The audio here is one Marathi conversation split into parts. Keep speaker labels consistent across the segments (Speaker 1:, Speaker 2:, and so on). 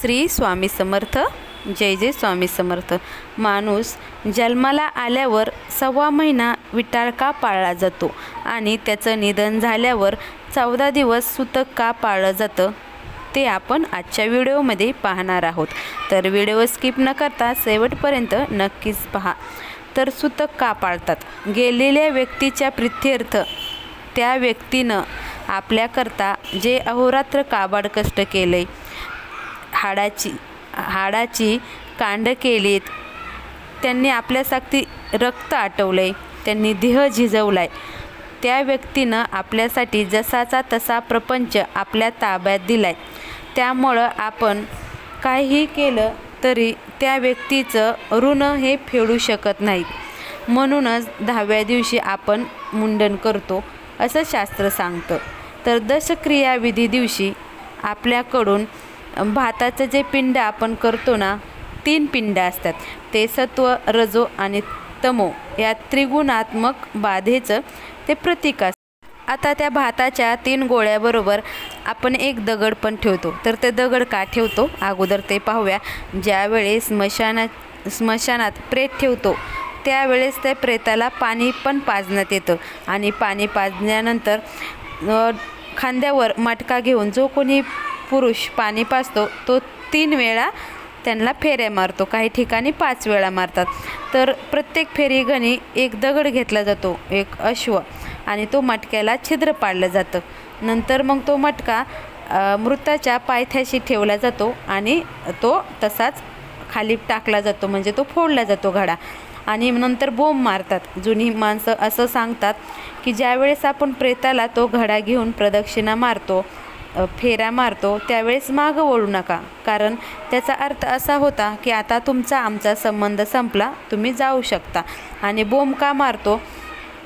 Speaker 1: श्री स्वामी समर्थ जय जय स्वामी समर्थ. माणूस जन्माला आल्यावर सव्वा महिना विटाळ का पाळला जातो? आणि त्याचं निधन झाल्यावर चौदा दिवस सुतक का पाळलं जातं? ते आपण आजच्या व्हिडिओमध्ये पाहणार आहोत. तर व्हिडिओ स्किप न करता शेवटपर्यंत नक्कीच पहा. तर सुतक का पाळतात? गेलेल्या व्यक्तीच्या प्रित्यर्थ त्या व्यक्तीनं आपल्याकरता जे अहोरात्र काबाड कष्ट केले हाडाची हाडाची कांड केलीत. त्यांनी आपल्यासाठी रक्त आटवले त्यांनी देह झिजवलाय. त्या व्यक्तीनं आपल्यासाठी जसाचा तसा प्रपंच आपल्या ताब्यात दिलाय. त्यामुळं आपण काहीही केलं तरी त्या व्यक्तीचं ऋण हे फेडू शकत नाही म्हणूनच दहाव्या दिवशी आपण मुंडन करतो असं शास्त्र सांगतं. तर दशक्रियाविधी दिवशी आपल्याकडून भाताचं जे पिंड आपण करतो ना तीन पिंड असतात. ते सत्व रजो आणि तमो या त्रिगुणात्मक बाधेचं ते प्रतीक असतं आता त्या भाताच्या तीन गोळ्याबरोबर आपण एक दगड पण ठेवतो. तर ते दगड का ठेवतो? अगोदर ते पाहूया. ज्यावेळी स्मशाना स्मशानात प्रेत ठेवतो त्यावेळेस त्या प्रेताला पाणी पण पाजण्यात येतं. आणि पाणी पाजल्यानंतर खांद्यावर मटका घेऊन जो कोणी पुरुष पाणी पाजतो तो तीन वेळा त्यांना फेऱ्या मारतो. काही ठिकाणी पाच वेळा मारतात. तर प्रत्येक फेरी गणी एक दगड घेतला जातो एक अश्व आणि तो मटक्याला छिद्र पाडलं जातं. नंतर मग तो मटका मृताच्या पायथ्याशी ठेवला जातो आणि तो तसाच खाली टाकला जातो म्हणजे तो फोडला जातो घडा. आणि नंतर बोंब मारतात. जुनी माणसं असं सांगतात की ज्यावेळेस आपण प्रेताला तो घडा घेऊन प्रदक्षिणा मारतो फेऱ्या मारतो त्यावेळेस मागं वळू नका. कारण त्याचा अर्थ असा होता की आता तुमचा आमचा संबंध संपला तुम्ही जाऊ शकता. आणि बोंब का मारतो?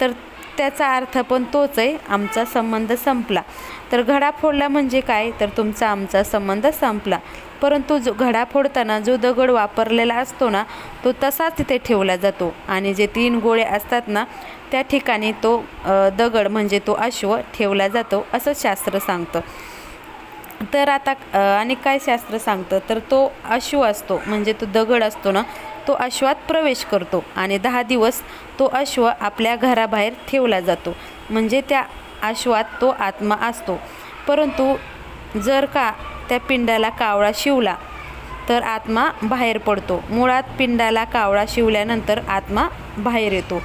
Speaker 1: तर त्याचा अर्थ पण तोच आहे आमचा संबंध संपला. तर घडा फोडला म्हणजे काय? तर तुमचा आमचा संबंध संपला. परंतु जो घडा फोडताना जो दगड वापरलेला असतो ना तो तसाच तिथे ठेवला जातो. आणि जे तीन गोळे असतात ना त्या ठिकाणी तो दगड म्हणजे तो अश्व ठेवला जातो असं शास्त्र सांगतं. तर आता आणि काय शास्त्र सांगतं? तर तो अश्व असतो म्हणजे तो दगड असतो ना तो अश्वात प्रवेश करतो आणि दहा दिवस तो अश्व आपल्या घराबाहेर ठेवला जातो. म्हणजे त्या अश्वात तो आत्मा असतो. परंतु जर का त्या पिंडाला कावळा शिवला तर आत्मा बाहेर पडतो. मुळात पिंडाला कावळा शिवल्यानंतर आत्मा बाहेर येतो.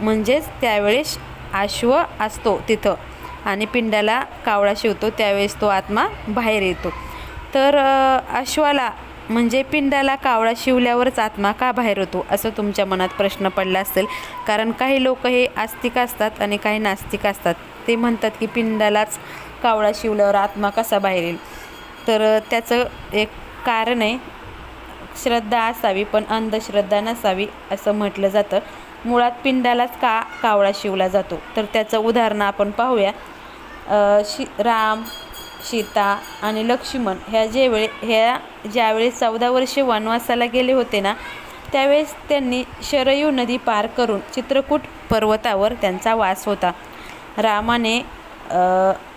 Speaker 1: म्हणजेच त्यावेळेस अश्व असतो तिथं. आणि पिंडाला कावळा शिवतो त्यावेळेस तो आत्मा बाहेर येतो. तर अश्वाला म्हणजे पिंडाला कावळा शिवल्यावरच आत्मा का बाहेर होतो असं तुमच्या मनात प्रश्न पडला असेल. कारण काही लोक हे आस्तिक असतात आणि काही नास्तिक असतात. ते म्हणतात की पिंडालाच कावळा शिवल्यावर आत्मा कसा बाहेर येईल? तर त्याचं एक कारण आहे श्रद्धा असावी पण अंधश्रद्धा नसावी असं म्हटलं जातं. मुळात पिंडालाच का कावळा शिवला जातो? तर त्याचं उदाहरण आपण पाहूया. शी राम सीता आणि लक्ष्मण ह्या जेवेळी ह्या ज्यावेळी चौदा वर्षे वनवासाला गेले होते ना त्यावेळेस त्यांनी शरयू नदी पार करून चित्रकूट पर्वतावर त्यांचा वास होता. रामाने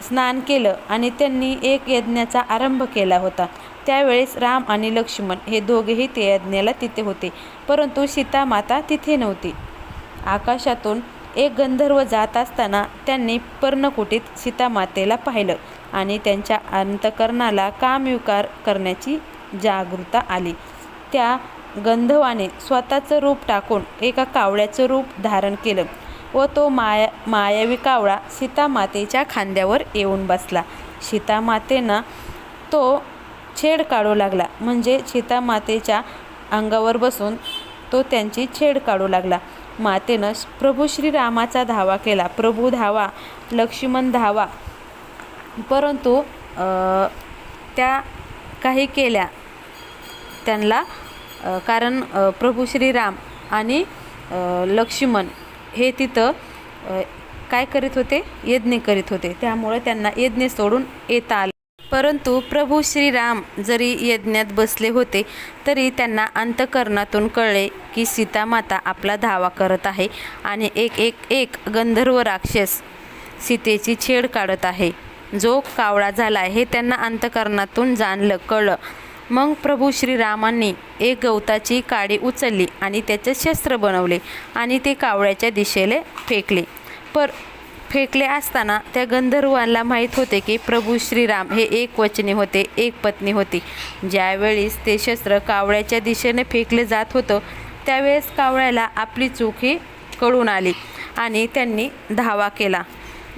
Speaker 1: स्नान केलं आणि त्यांनी एक यज्ञाचा आरंभ केला होता. त्यावेळेस राम आणि लक्ष्मण हे दोघेही ते यज्ञाला तिथे होते परंतु सीता माता तिथे नव्हती. आकाशातून एक गंधर्व जात असताना त्यांनी पर्णकुटीत सीतामातेला पाहिलं आणि त्यांच्या अंतकरणाला कामविकार करण्याची जागृता आली. त्या गंधर्वाने स्वतःचं रूप टाकून एका कावळ्याचं रूप धारण केलं व तो माया मायावी कावळा सीतामातेच्या खांद्यावर येऊन बसला. सीतामातेनं तो छेड काढू लागला. म्हणजे सीतामातेच्या अंगावर बसून तो त्यांची छेड काढू लागला. मातेनं प्रभू श्रीरामाचा धावा केला. प्रभू धावा लक्ष्मण धावा. परंतु त्या काही केल्या. त्यांना कारण प्रभू श्रीराम आणि लक्ष्मण हे तिथं काय करीत होते? यज्ञ करीत होते. त्यामुळे त्यांना यज्ञ सोडून येता आलं. परंतु प्रभू श्रीराम जरी यज्ञात बसले होते तरी त्यांना अंतकरणातून कळले की सीतामाता आपला धावा करत आहे आणि एक एक एक गंधर्व राक्षस सीतेची छेड काढत आहे. जो कावळा झाला हे त्यांना अंतकरणातून जाणलं कळलं. मग प्रभू श्रीरामांनी एक गवताची काडी उचलली आणि त्याचे शस्त्र बनवले आणि ते कावळ्याच्या दिशेला फेकले. पर फेकले असताना त्या गंधर्वांना माहीत होते की प्रभू श्रीराम हे एक वचनी होते एक पत्नी होती. ज्यावेळेस ते शस्त्र कावळ्याच्या दिशेने फेकले जात होतं त्यावेळेस कावळ्याला आपली चूक ही कळून आली आणि त्यांनी धावा केला.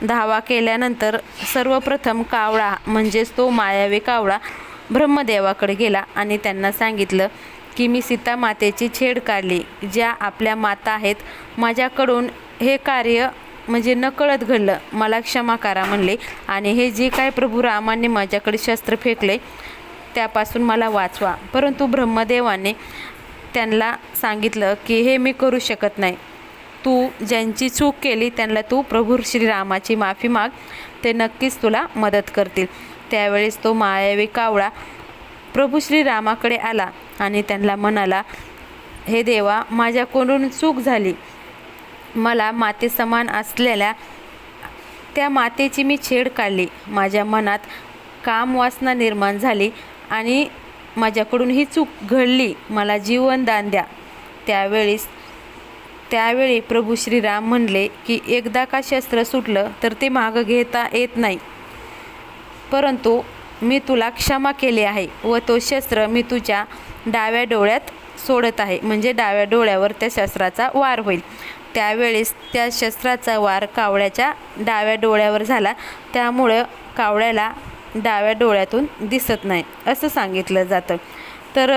Speaker 1: धावा केल्यानंतर सर्वप्रथम कावळा म्हणजेच तो मायावी कावळा ब्रह्मदेवाकडे गेला आणि त्यांना सांगितलं की मी सीता मातेची छेड काढली. ज्या आपल्या माता आहेत माझ्याकडून हे कार्य म्हणजे नकळत घडलं. मला क्षमा करा म्हणले. आणि हे जे काय प्रभू रामाने माझ्याकडे शस्त्र फेकले त्यापासून मला वाचवा. परंतु ब्रह्मदेवाने त्यांना सांगितलं की हे मी करू शकत नाही. तू ज्यांची चूक केली त्यांना तू प्रभू श्रीरामाची माफी माग. ते नक्कीच तुला मदत करतील. त्यावेळेस तो मायावी कावळा प्रभू श्रीरामाकडे आला आणि त्यांना म्हणाला हे देवा माझ्याकडून चूक झाली. मला मातेसमान असलेल्या त्या मातेची मी छेड काढली. माझ्या मनात काम वासना निर्माण झाली आणि माझ्याकडून ही चूक घडली. मला जीवनदान द्या. त्यावेळेस त्यावेळी प्रभू श्रीराम म्हणले की एकदा का शस्त्र सुटलं तर ते मागं घेता येत नाही. परंतु मी तुला क्षमा केली आहे व तो शस्त्र मी तुझ्या डाव्या डोळ्यात सोडत आहे. म्हणजे डाव्या डोळ्यावर त्या शस्त्राचा वार होईल. त्यावेळेस त्या शस्त्राचा वार कावळ्याच्या डाव्या डोळ्यावर झाला. त्यामुळं कावळ्याला डाव्या डोळ्यातून दिसत नाही असं सांगितलं जातं. तर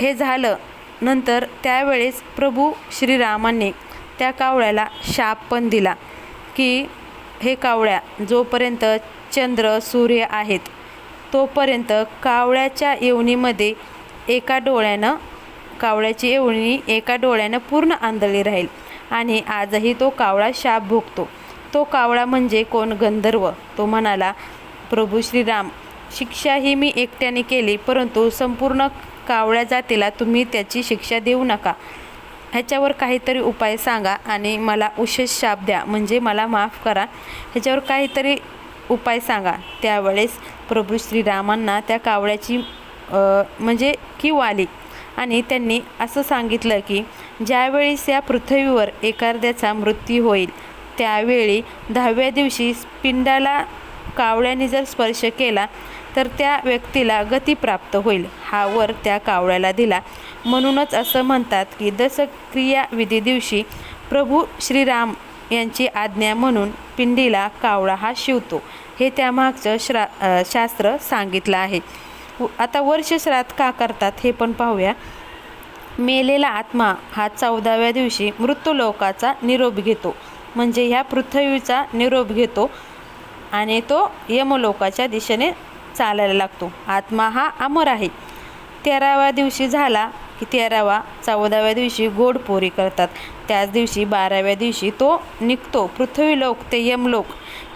Speaker 1: हे झालं. नंतर त्यावेळेस प्रभू श्रीरामांनी त्या कावळ्याला शाप पण दिला की हे कावळ्या जोपर्यंत चंद्र सूर्य आहेत तोपर्यंत कावळ्याच्या येवणीमध्ये एका डोळ्यानं कावळ्याची येवणी एका डोळ्यानं पूर्ण आंधळी राहील. आणि आजही तो कावळा शाप भोगतो. तो कावळा म्हणजे कोण गंधर्व? तो म्हणाला प्रभू श्रीराम शिक्षा ही मी एकट्याने केली परंतु संपूर्ण कावळ्या जातीला तुम्ही त्याची शिक्षा देऊ नका. ह्याच्यावर काहीतरी उपाय सांगा आणि मला उशेष शाप द्या म्हणजे मला माफ करा ह्याच्यावर काहीतरी उपाय सांगा. त्यावेळेस प्रभू श्रीरामांना त्या कावळ्याची म्हणजे किव आली आणि त्यांनी असं सांगितलं की ज्यावेळेस या पृथ्वीवर एखाद्याचा मृत्यू होईल त्यावेळी दहाव्या दिवशी पिंडाला कावळ्याने जर स्पर्श केला तर त्या व्यक्तीला गती प्राप्त होईल. हा वर त्या कावळ्याला दिला. म्हणूनच असं म्हणतात की दसक्रियाविधी दिवशी प्रभू श्रीराम यांची आज्ञा म्हणून पिंडीला कावळा हा शिवतो. हे त्यामागचं श्रा शास्त्र सांगितलं आहे. हो, आता वर्ष श्राद्ध का करतात हे पण पाहूया. मेलेला आत्मा हा चौदाव्या दिवशी मृत्यूलोकाचा निरोप घेतो. म्हणजे ह्या पृथ्वीचा निरोप घेतो आणि तो यमलोकाच्या दिशेने चालायला लागतो. आत्मा हा अमर आहे. तेराव्या दिवशी झाला की तेरावा चौदाव्या दिवशी गोड पोरी करतात. त्याच दिवशी बाराव्या दिवशी तो निघतो. पृथ्वीलोक ते यमलोक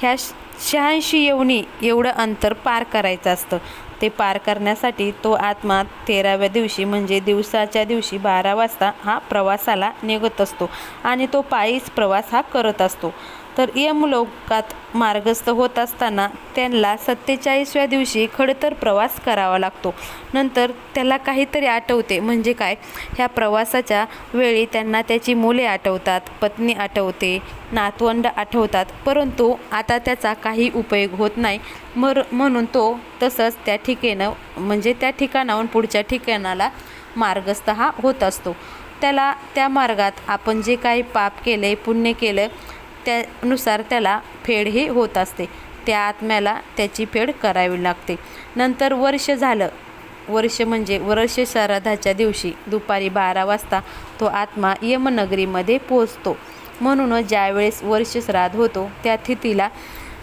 Speaker 1: ह्या शहाऐंशी येवणी एवढं अंतर पार करायचं असतं. ते पार करण्यासाठी तो आत्मा तेराव्या दिवशी म्हणजे दिवसाच्या दिवशी बारा वाजता हा प्रवासाला निघत असतो आणि तो पायीच प्रवास हा करत असतो. तर यमलोकात मार्गस्थ होत असताना त्यांना सत्तेचाळीसव्या दिवशी खडतर प्रवास करावा लागतो. नंतर त्याला काहीतरी आठवते. म्हणजे काय? ह्या प्रवासाच्या वेळी त्यांना त्याची मुले आठवतात पत्नी आठवते नातवंड आठवतात. परंतु आता त्याचा काही उपयोग होत नाही. मर म्हणून तो तसंच त्या ठिकाणं म्हणजे त्या ठिकाणाहून पुढच्या ठिकाणाला मार्गस्थ हा होत असतो. त्याला त्या मार्गात आपण जे काही पाप केले पुण्य केलं त्यानुसार त्याला फेड ही होत असते. त्या आत्म्याला त्याची फेड करावी लागते. नंतर वर्ष झालं. वर्ष म्हणजे वर्ष श्राद्धाच्या दिवशी दुपारी बारा वाजता तो आत्मा यमनगरीमध्ये पोहोचतो. म्हणूनच ज्यावेळेस वर्ष श्राद्ध होतो त्या तिथीला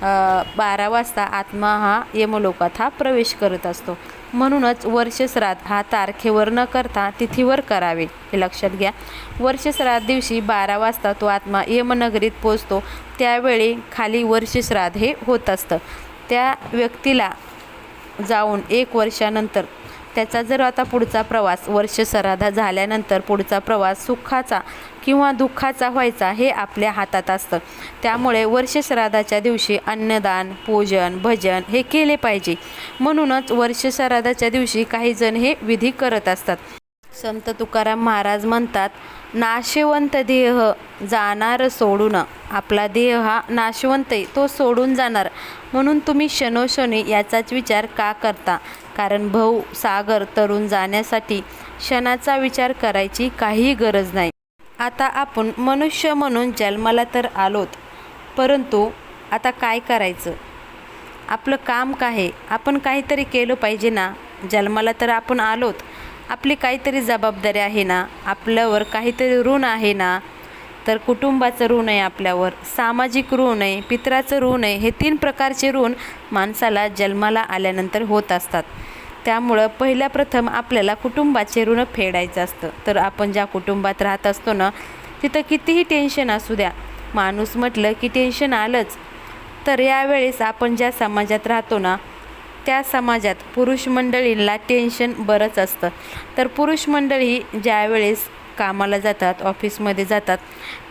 Speaker 1: बारा वाजता आत्मा हा यमलोकात हा प्रवेश करत असतो. म्हणूनच वर्षश्राद्ध हा तारखेवर न करता तिथीवर करावे. हे लक्षात घ्या. वर्षश्राद्ध दिवशी बारा वाजता तो आत्मा यमनगरीत पोचतो त्यावेळी खाली वर्षश्राद्ध हे होत असतं. त्या व्यक्तीला जाऊन एक वर्षानंतर त्याचा जर आता पुढचा प्रवास वर्ष श्राद्ध झाल्यानंतर पुढचा प्रवास सुखाचा किंवा दुःखाचा व्हायचा हे आपल्या हातात असतं. त्यामुळे वर्षश्राद्धाच्या दिवशी अन्नदान पूजन भजन हे केले पाहिजे. म्हणूनच वर्षश्राद्धाच्या दिवशी काही जण हे विधी करत असतात. संत तुकाराम महाराज म्हणतात नाशवंत देह जाणार सोडून आपला देह हा नाशवंत आहे तो सोडून जाणार. म्हणून तुम्ही क्षणोक्षणी याचाच विचार का करता? कारण भाऊ सागर तरुण जाण्यासाठी क्षणाचा विचार करायची काही गरज नाही. आता आपण मनुष्य म्हणून जन्माला तर आलोत परंतु आता काय करायचं? आपलं काम काय? आहे आपण काहीतरी केलं पाहिजे ना? जन्माला तर आपण आलोत. आपली काहीतरी जबाबदारी आहे ना? आपल्यावर काहीतरी ऋण आहे ना? तर कुटुंबाचं ऋण आहे आपल्यावर सामाजिक ऋण आहे पित्राचं ऋण आहे हे तीन प्रकारचे ऋण माणसाला जन्माला आल्यानंतर होत असतात. त्यामुळं पहिल्या प्रथम आपल्याला कुटुंबाचे ऋण फेडायचं असतं. तर आपण ज्या कुटुंबात राहत असतो ना तिथं कितीही टेन्शन असू द्या माणूस म्हटलं की टेन्शन आलंच. तर यावेळेस आपण ज्या समाजात राहतो ना त्या समाजात पुरुष मंडळींना टेन्शन बरंच असतं. तर पुरुष मंडळी ज्यावेळेस कामाला जातात ऑफिसमध्ये जातात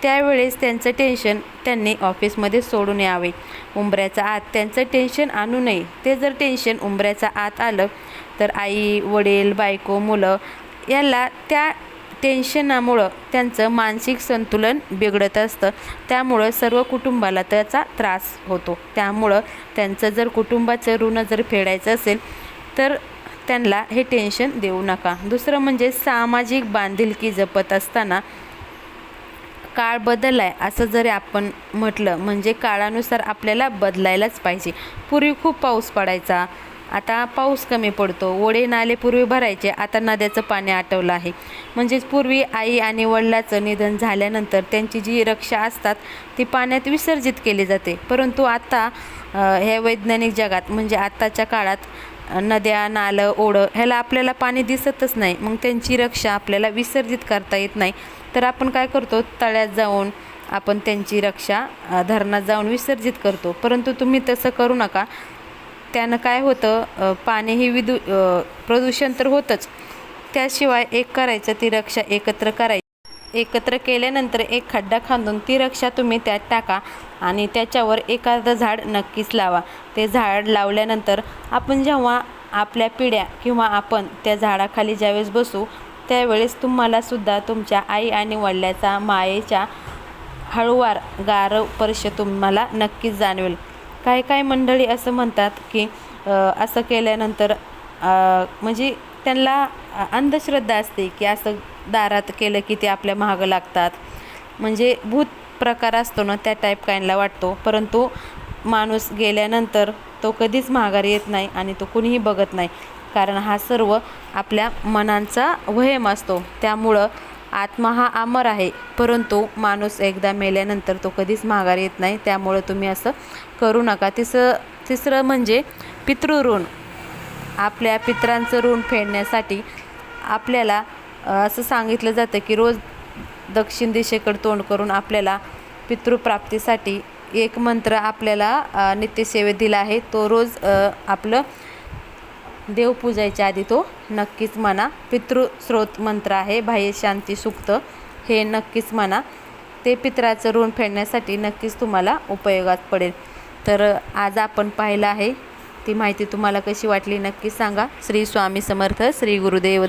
Speaker 1: त्यावेळेस त्यांचं टेन्शन त्यांनी ऑफिसमध्ये सोडून यावे. उंबऱ्याचा आत त्यांचं टेन्शन आणू नये. ते जर टेन्शन उंबऱ्याचा आत आलं तर आई वडील बायको मुलं याला त्या टेन्शनामुळं त्यांचं मानसिक संतुलन बिघडत असतं. त्यामुळं सर्व कुटुंबाला त्याचा त्रास होतो. त्यामुळं त्यांचं जर कुटुंबाचं ऋण जर फेडायचं असेल तर त्यांना हे टेन्शन देऊ नका. दुसरं म्हणजे सामाजिक बांधिलकी जपत असताना काळ बदललाय आहे असं जरी आपण म्हटलं म्हणजे काळानुसार आपल्याला बदलायलाच पाहिजे. पूर्वी खूप पाऊस पडायचा आता पाऊस कमी पडतो ओढे नाले पूर्वी भरायचे आता नद्याचं पाणी आटवलं आहे. म्हणजेच पूर्वी आई आणि वडिलाचं निधन झाल्यानंतर त्यांची जी रक्षा असतात ती पाण्यात विसर्जित केली जाते. परंतु आता हे ह्या वैज्ञानिक जगात म्हणजे आत्ताच्या काळात नद्या नालं ओढं ह्याला आपल्याला पाणी दिसतच नाही. मग त्यांची रक्षा आपल्याला विसर्जित करता येत नाही. तर आपण काय करतो? तळ्यात जाऊन आपण त्यांची रक्षा धरणात जाऊन विसर्जित करतो. परंतु तुम्ही तसं करू नका. त्यानं काय होतं? पाणी ही विदू प्रदूषण तर होतंच. त्याशिवाय एक करायचं ती रक्षा एकत्र करायची. एकत्र केल्यानंतर एक खड्डा खांदून ती रक्षा तुम्ही त्यात टाका आणि त्याच्यावर एखादं झाड नक्कीच लावा. ते झाड लावल्यानंतर आपण जेव्हा आपल्या पिढ्या किंवा आपण त्या झाडाखाली ज्यावेळेस बसू त्यावेळेस तुम्हालासुद्धा तुमच्या आई आणि वडिलाचा मायेच्या हळूवार गारव स्पर्श तुम्हाला नक्कीच जाणवेल. काही काही मंडळी असं म्हणतात की असं केल्यानंतर म्हणजे त्यांना अंधश्रद्धा असते की असं दारात केलं की ते आपल्या महागं लागतात. म्हणजे भूत प्रकार असतो ना त्या टाईप काहींना वाटतो. परंतु माणूस गेल्यानंतर तो कधीच माघारी येत नाही आणि तो कुणीही बघत नाही. कारण हा सर्व आपल्या मनांचा वहम असतो. त्यामुळं आत्मा हा अमर आहे. परंतु माणूस एकदा मेल्यानंतर तो कधीच माघारी येत नाही. त्यामुळं तुम्ही असं करू नका. तिसरं तिसरं म्हणजे पितृऋण. आपल्या पितरांचं ऋण फेडण्यासाठी आपल्याला असं सांगितलं जातं की रोज दक्षिण दिशेकडे तोंड करून आपल्याला पितृप्राप्तीसाठी एक मंत्र आपल्याला नित्यसेवेत दिला आहे. तो रोज आपलं देव पूजायच्या आधी तो नक्कीच म्हणा पितृस्रोत मंत्र आहे बाह्य शांती सुक्त हे नक्कीच म्हणा. ते पितराचं ऋण फेडण्यासाठी नक्कीच तुम्हाला उपयोगात पडेल. तर आज आपण पाहिलं आहे ती माहिती तुम्हाला कशी वाटली नक्कीच सांगा. श्री स्वामी समर्थ श्री गुरुदेव